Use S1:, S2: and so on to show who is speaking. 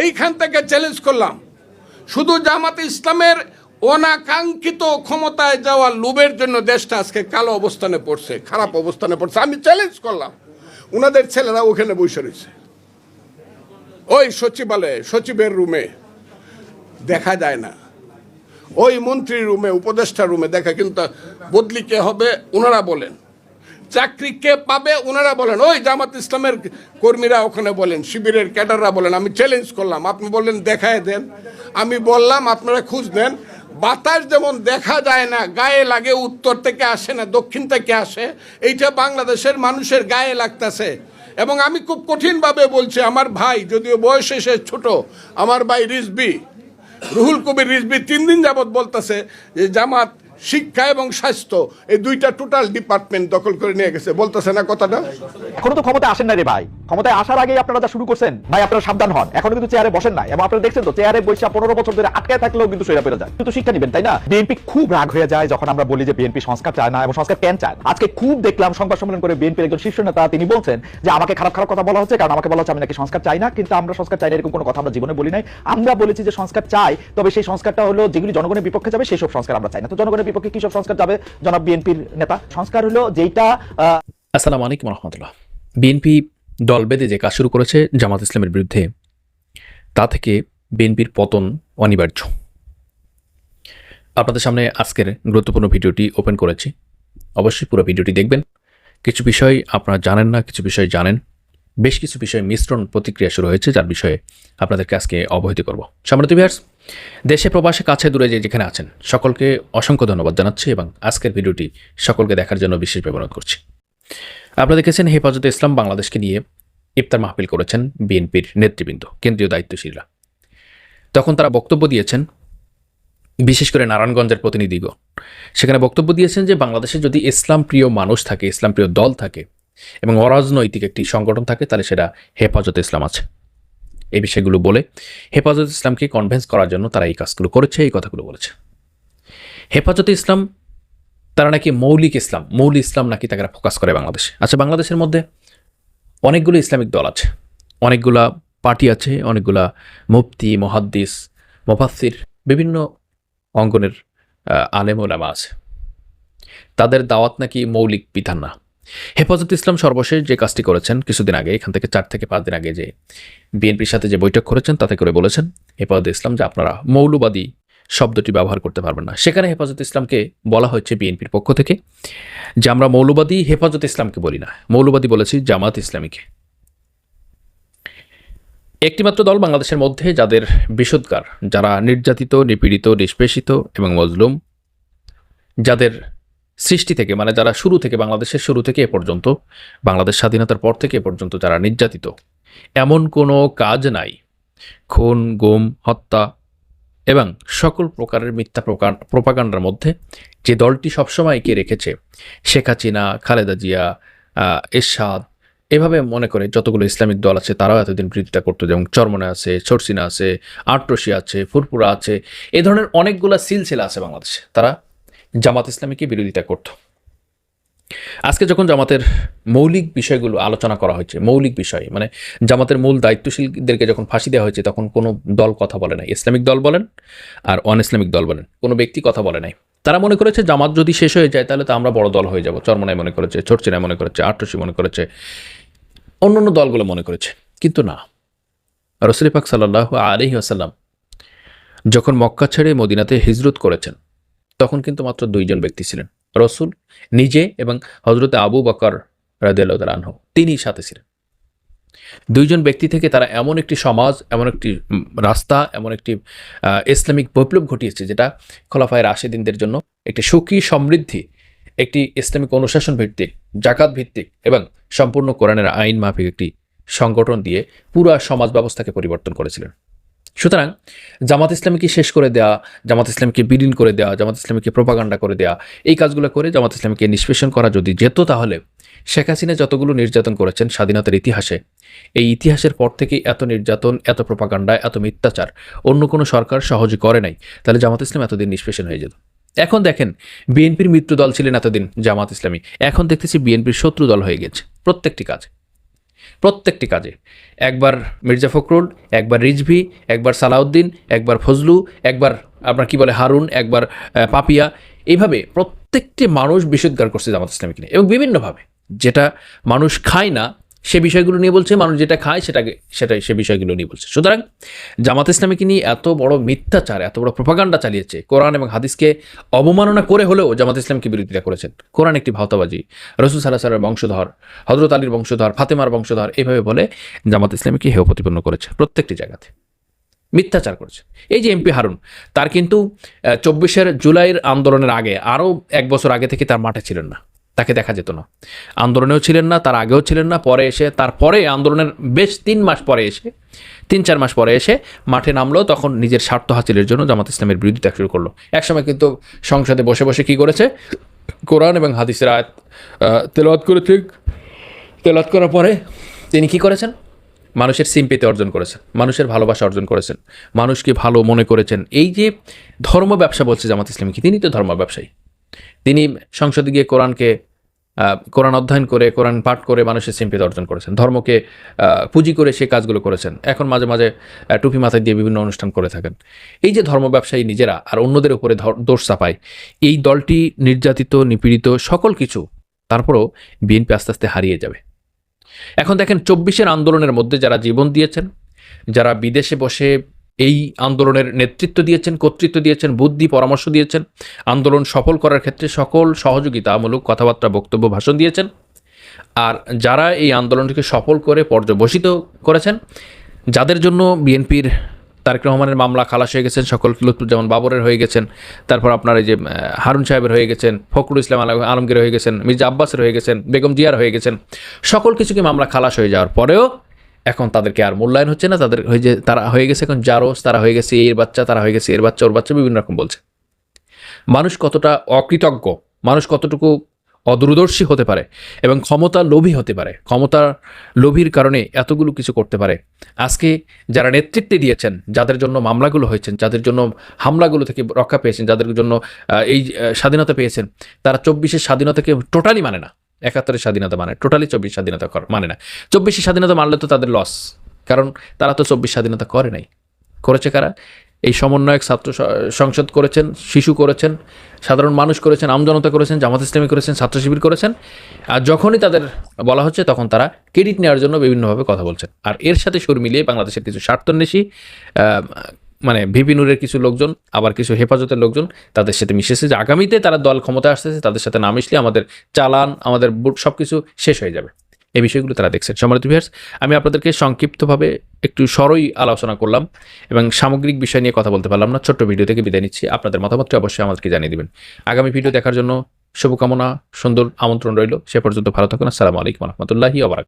S1: এইখান থেকে চ্যালেঞ্জ করলাম। শুধু জামাতে ইসলামের অনাকাঙ্ক্ষিত ক্ষমতায় যাওয়ার লোভের জন্য দেশটা আজকে কালো অবস্থানে পড়ছে, খারাপ অবস্থানে পড়ছে। আমি চ্যালেঞ্জ করলাম। ওনাদের ছেলেরা ওখানে বসে রয়েছে। ওই সচিবালয়ে, সচিবের রুমে। দেখা যায় না। ওই মন্ত্রী রুমে উপদেষ্টা রুমে দেখা, কিন্তু বদলি কে হবে? ওনারা বলেন। চাকরি কে পাবে? ওনারা বলেন, ওই জামাত ইসলামের কর্মীরা ওখানে বলেন, শিবিরের ক্যাডাররা বলেন, আমি চ্যালেঞ্জ করলাম। আপনি বললেন, দেখায় দেন। আমি বললাম, আপনারা খুঁজ নেন। বাতাস যেমন দেখা যায় না, গায়ে লাগে, উত্তর থেকে আসে না, দক্ষিণ থেকে আসে, এইটা বাংলাদেশের মানুষের গায়ে লাগতেছে। এবং আমি খুব কঠিনভাবে বলছি, আমার ভাই, যদিও বয়সে সে ছোট, আমার ভাই রিজবি রুহুল কবির রিজবি তিন দিন যাবৎ বলতেছে যে, জামাত শিক্ষা এবং স্বাস্থ্য, এই দুইটা টোটাল ডিপার্টমেন্ট দখল করে নিয়ে গেছে। বলতেছে না কথাটা?
S2: এখনও তো ক্ষমতা আসেন না রে ভাই। ক্ষমতায় আসার আগেই আপনারা যা শুরু করছেন, ভাই, আপনারা সাবধান হন। এখনও কিন্তু চেয়ারে বসেন নাই। এবং আপনারা দেখছেন তো চেয়ারে বৈশা পনেরো বছর ধরে আটকায় থাকলেও কিন্তু সইরা পেরে যায়। কিন্তু শিক্ষা নিবেন, তাই না? বিএনপি খুব রাগ হয়ে যায় যখন আমরা বলি যে বিএনপি সংস্কার চায় না এবং সংস্কার কেন চায় আজকে খুব দেখলাম সংবাদ সম্মেলন করে বিএনপির একজন শীর্ষ নেতা, তিনি বলছেন যে আমাকে খারাপ খারাপ কথা বলা হচ্ছে, কারণ আমাকে বলা হচ্ছে আমি নাকি সংস্কার চাই না, কিন্তু আমরা সংস্কার চাই না এরকম কোনো কথা আমরা জীবনে বলি নাই। আমরা বলেছি যে সংস্কার চাই, তবে সেই সংস্কারটা হলো যেগুলি জনগণের বিপক্ষে যাবে, সেই সব সংস্কার আমরা চাই না। তো জনগণের বিপক্ষে কি সব সংস্কার যাবে? জনাব বিএনপির নেতা। সংস্কার হলো যেটা
S3: আসসালামু আলাইকুম রহমতুল্লাহ। বিএনপি দল বেঁধে যে কাজ শুরু করেছে জামাত ইসলামের বিরুদ্ধে, তা থেকে বিএনপির পতন অনিবার্য। আপনাদের সামনে আজকের গুরুত্বপূর্ণ ভিডিওটি ওপেন করেছি। অবশ্যই পুরো ভিডিওটি দেখবেন। কিছু বিষয় আপনারা জানেন না, কিছু বিষয় জানেন। বেশ কিছু বিষয় মিশ্রণ প্রতিক্রিয়া শুরু হয়েছে, যার বিষয়ে আপনাদেরকে আজকে অবহিত করব। সম্মানিত ভিউয়ার্স, দেশে প্রবাসে কাছে দূরে যে যেখানে আছেন, সকলকে অসংখ্য ধন্যবাদ জানাচ্ছি এবং আজকের ভিডিওটি সকলকে দেখার জন্য বিশেষভাবে অনুরোধ করছি। আপনারা দেখেছেন হেফাজতে ইসলাম বাংলাদেশকে নিয়ে ইফতার মাহফিল করেছেন বিএনপির নেতৃবৃন্দ, কেন্দ্রীয় দায়িত্বশীলরা। তখন তারা বক্তব্য দিয়েছেন, বিশেষ করে নারায়ণগঞ্জের প্রতিনিধিগণ। সেখানে বক্তব্য দিয়েছেন যে বাংলাদেশে যদি ইসলাম প্রিয় মানুষ থাকে, ইসলাম প্রিয় দল থাকে এবং অরাজনৈতিক একটি সংগঠন থাকে, তাহলে সেটা হেফাজতে ইসলাম আছে। এই বিষয়গুলো বলে হেফাজত ইসলামকে কনভেন্স করার জন্য তারা এই কাজগুলো করেছে, এই কথাগুলো বলেছে। হেফাজতে ইসলাম তারা নাকি মৌলিক ইসলাম মৌলিক ইসলাম নাকি তারা ফোকাস করে বাংলাদেশে। আচ্ছা বাংলাদেশের মধ্যে অনেকগুলো ইসলামিক দল আছে। অনেকগুলা পার্টি আছে, অনেকগুলা মুফতি, মহাদ্দিস মোফাসির বিভিন্ন অঙ্গনের আলেম ওলামা আছে। তাদের দাওয়াত নাকি মৌলিক বিধান না। হেফাজত ইসলাম সর্বশেষ যে কাজটি করেছেন কিছুদিন আগে, এখান থেকে চার থেকে পাঁচ দিন আগে যে বিএনপির সাথে যে বৈঠক করেছেন, তাতে করে বলেছেন, হেফাজত ইসলাম যে আপনারা মৌলবাদী শব্দটি ব্যবহার করতে পারবেন না। সেখানে হেফাজত ইসলামকে বলা হচ্ছে বিএনপির পক্ষ থেকে যে আমরা মৌলবাদী হেফাজত ইসলামকে বলি না। মৌলবাদী বলেছি জামাত ইসলামীকে। একটিমাত্র দল বাংলাদেশের মধ্যে যাদের বিশুদ্ধার যারা নির্যাতিত, নিপীড়িত, নিষ্পেষিত এবং মজলুম, যাদের সৃষ্টি থেকে মানে যারা শুরু থেকে, বাংলাদেশের শুরু থেকে এ পর্যন্ত, বাংলাদেশ স্বাধীনতার পর থেকে এ পর্যন্ত যারা নির্যাতিত, এমন কোনো কাজ নাই। খুন, গুম, হত্যা এবং সকল প্রকারের মিথ্যা প্রোপাগান্ডার মধ্যে যে দলটি সবসময় এগিয়ে রেখেছে, শেখ হাসিনা, খালেদা জিয়া এরশাদ, এভাবে মনে করে যতগুলো ইসলামিক দল আছে তারাও এতদিন বিরোধিতা করতো, যেমন চরমনে আছে ছরসিনা আছে আটরসি আছে ফুরপুরা আছে, এ ধরনের অনেকগুলো সিলসিলা আছে বাংলাদেশে। তারা জামাত ইসলামীকে বিরোধিতা করত। আজকে যখন জামাতের মৌলিক বিষয়গুলো আলোচনা করা হয়েছে, মৌলিক বিষয় মানে জামাতের মূল দায়িত্বশীলদেরকে যখন ফাঁসি দেওয়া হয়েছে, তখন কোনো দল কথা বলে নাই। ইসলামিক দল বলেন আর অন ইসলামিক দল বলেন, কোনো ব্যক্তি কথা বলে নাই। তারা মনে করেছে জামাত যদি শেষ হয়ে যায়, তাহলে তো আমরা বড় দল হয়ে যাব। চরমনায় মনে করেছে চরচিনায় মনে করেছে আটরসি মনে করেছে অন্য অন্য দলগুলো মনে করেছে। কিন্তু না। রসুল পাক সাল্লাহ আলহি আসাল্লাম যখন মক্কা ছেড়ে মদিনাতে হিজরত করেছেন, তখন কিন্তু মাত্র দুইজন ব্যক্তি ছিলেন। রসুল, নিজে এবং হজরতে আবু বকর রাদিয়াল্লাহু তিনি সাথে ছিলেন। দুইজন ব্যক্তি থেকে তারা এমন একটি সমাজ, এমন একটি রাস্তা, এমন একটি ইসলামিক বৈপ্লব ঘটিয়েছে, যেটা খোলাফায় রাশেদিনদের জন্য একটি সুখী সমৃদ্ধি, একটি ইসলামিক অনুশাসন ভিত্তিক, জাকাত ভিত্তিক এবং সম্পূর্ণ কোরআনের আইন মাফিক একটি সংগঠন দিয়ে পুরা সমাজ ব্যবস্থাকে পরিবর্তন করেছিলেন। সুতরাং জামাত ইসলামীকে শেষ করে দেওয়া জামাত ইসলামকে বিলীন করে দেওয়া জামাত ইসলামীকে প্রপাগান্ডা করে দেওয়া এই কাজগুলো করে জামাত ইসলামকে নিষ্পেষণ করা যদি যেত তাহলে শেখ হাসিনা যতগুলো নির্যাতন করেছেন স্বাধীনতার ইতিহাসে, এই ইতিহাসের পর থেকে এত নির্যাতন, এত প্রপাগান্ডা এত মিথ্যাচার অন্য কোনো সরকার সহজে করে নাই, তাহলে জামাত ইসলাম এতদিন নিষ্পেষণ হয়ে যেত। এখন দেখেন, বিএনপির মিত্র দল ছিলেন এতদিন জামাত ইসলামী, এখন দেখতেছি বিএনপির শত্রু দল হয়ে গেছে, প্রত্যেকটি কাজ। প্রত্যেকটি কাজে। একবার মির্জা ফখরুল, একবার রিজভি, একবার সালাউদ্দিন, একবার ফজলু, একবার আপনার কি বলে হারুন, একবার পাপিয়া, এইভাবে প্রত্যেকটি মানুষ বিষোদ্গার করছে জামাত ইসলামীকে নিয়ে এবং বিভিন্নভাবে। যেটা মানুষ খায় না সে বিষয়গুলো নিয়ে বলছে, মানুষ যেটা খায় সেটাকে, সেটাই সে বিষয়গুলো নিয়ে বলছে। সুতরাং জামাত ইসলামীকে নিয়ে এত বড় মিথ্যাচার, এত বড় প্রপাগান্ডা চালিয়েছে, কোরআন এবং হাদিসকে অবমাননা করে হলেও জামাত ইসলামকে বিরোধিতা করেছেন। কোরআন একটি ভাওতাবাজি। রসুল সাল্লাহ সাল্লামের বংশধর হজরত আলীর বংশধর, ফাতেমার বংশধর, এভাবে বলে জামাত ইসলামীকে হেয় প্রতিপন্ন করেছে প্রত্যেকটি জায়গাতে। মিথ্যাচার করেছে। এই যে এমপি হারুন, তার কিন্তু চব্বিশের জুলাইয়ের আন্দোলনের আগে, আরও এক বছর আগে থেকে তার মাঠে ছিলেন না। তাকে দেখা যেত না। আন্দোলনেও ছিলেন না, তার আগেও ছিলেন না, পরে এসে, তারপরে আন্দোলনের বেশ তিন মাস পরে এসে, তিন চার মাস পরে এসে মাঠে নামলো, তখন নিজের স্বার্থ হাসিলের জন্য জামাত ইসলামের বিরোধিতা শুরু করল। একসময় কিন্তু সংসদে বসে বসে কি করেছে? কোরআন এবং হাদিসের আয়াত তেলাওয়াত করে ঠিক তেলাওয়াত করার পরে তিনি কি করেছেন? মানুষের সিম্পিতে অর্জন করেছেন, মানুষের ভালোবাসা অর্জন করেছেন, মানুষকে ভালো মনে করেছেন। এই যে ধর্ম ব্যবসা বলছে জামাত ইসলামী তিনি তো ধর্ম ব্যবসায়ী। তিনি সংসদে গিয়ে কোরআনকে কোরআন অধ্যয়ন করে, কোরআন পাঠ করে মানুষের সিম্পিতে অর্জন করেছেন। ধর্মকে পুঁজি করে সে কাজগুলো করেছেন। এখন মাঝে মাঝে টুপি মাথায় দিয়ে বিভিন্ন অনুষ্ঠান করে থাকেন। এই যে ধর্ম ব্যবসায়ী নিজেরা আর অন্যদের উপরে দোষ চাপায়, এই দলটি নির্যাতিত, নিপীড়িত সকল কিছু, তারপরও বিএনপি আস্তে আস্তে হারিয়ে যাবে। এখন দেখেন, চব্বিশের আন্দোলনের মধ্যে যারা জীবন দিয়েছেন, যারা বিদেশে বসে এই আন্দোলনের নেতৃত্ব দিয়েছেন, কর্তৃত্ব দিয়েছেন, বুদ্ধি, পরামর্শ দিয়েছেন। আন্দোলন সফল করার ক্ষেত্রে সকল সহযোগিতামূলক কথাবার্তা, বক্তব্য, ভাষণ দিয়েছেন। আর যারা এই আন্দোলনটিকে সফল করে পর্যবসিত করেছেন, যাদের জন্য বিএনপির তারেক রহমানের মামলা খালাস হয়ে গেছেন, সকল লুৎফুজ্জামান বাবরের হয়ে গেছেন, তারপর আপনার এই যে হারুন সাহেবের হয়ে গেছেন, ফখরুল ইসলাম আলম- আলমগীর হয়ে গেছেন, মির্জা আব্বাসের হয়ে গেছেন, বেগম জিয়ার হয়ে গেছেন, সকল কিছুকে মামলা খালাস হয়ে যাওয়ার পরেও এখন তাদেরকে আর মূল্যায়ন হচ্ছে না, তাদের হয়ে যে তারা হয়ে গেছে এখন জারোস, তারা হয়ে গেছে এর বাচ্চা, তারা হয়ে গেছে এর বাচ্চা, ওর বাচ্চা বিভিন্ন রকম বলছে। মানুষ কতটা অকৃতজ্ঞ, মানুষ কতটুকু অদূরদর্শী হতে পারে এবং ক্ষমতা লোভী হতে পারে, ক্ষমতা লোভীর কারণে এতগুলো কিছু করতে পারে। আজকে যারা নেতৃত্বে দিয়েছেন, যাদের জন্য মামলাগুলো হয়েছেন, যাদের জন্য হামলাগুলো থেকে রক্ষা পেয়েছেন, যাদের জন্য এই স্বাধীনতা পেয়েছেন, তারা চব্বিশের স্বাধীনতাকে টোটালি মানে না। একাত্তরের স্বাধীনতা মানে টোটালি চব্বিশ স্বাধীনতা কর- মানে না। চব্বিশের স্বাধীনতা মানলে তো তাদের লস কারণ তারা তো চব্বিশ স্বাধীনতা করে নাই। করেছে কারা? এই সমন্বয়ক ছাত্র সংসদ করেছেন, শিশু করেছেন, সাধারণ মানুষ করেছেন আমজনতা করেছেন, জামাত ইসলামী করেছেন, ছাত্র শিবির করেছেন, আর যখনই তাদের বলা হচ্ছে তখন তারা ক্রেডিট নেওয়ার জন্য বিভিন্নভাবে কথা বলছেন। আর এর সাথে সুর মিলিয়ে বাংলাদেশের কিছু স্বার্থন্বেষী মানে ভিপি নূরের কিছু লোকজন, আবার কিছু হেফাজতের লোকজন, তাদের সাথে মিশেছে যে আগামীতে তারা দল ক্ষমতা আসতেছে, তাদের সাথে না মিশলে আমাদের চালান, আমাদের বুট সব কিছু শেষ হয়ে যাবে। এই বিষয়গুলো তারা দেখছেন। সম্মানিত ভিউয়ার্স আমি আপনাদেরকে সংক্ষিপ্তভাবে একটু সরই আলোচনা করলাম এবং সামগ্রিক বিষয় নিয়ে কথা বলতে পারলাম না। ছোট্ট ভিডিও থেকে বিদায় নিচ্ছি। আপনাদের মতামতটি অবশ্যই আমাদেরকে জানিয়ে দিবেন। আগামী ভিডিও দেখার জন্য শুভকামনা, সুন্দর আমন্ত্রণ রইল। সে পর্যন্ত ভালো থাকুন। আসসালামু আলাইকুম রহমতুল্লাহি ওবরাক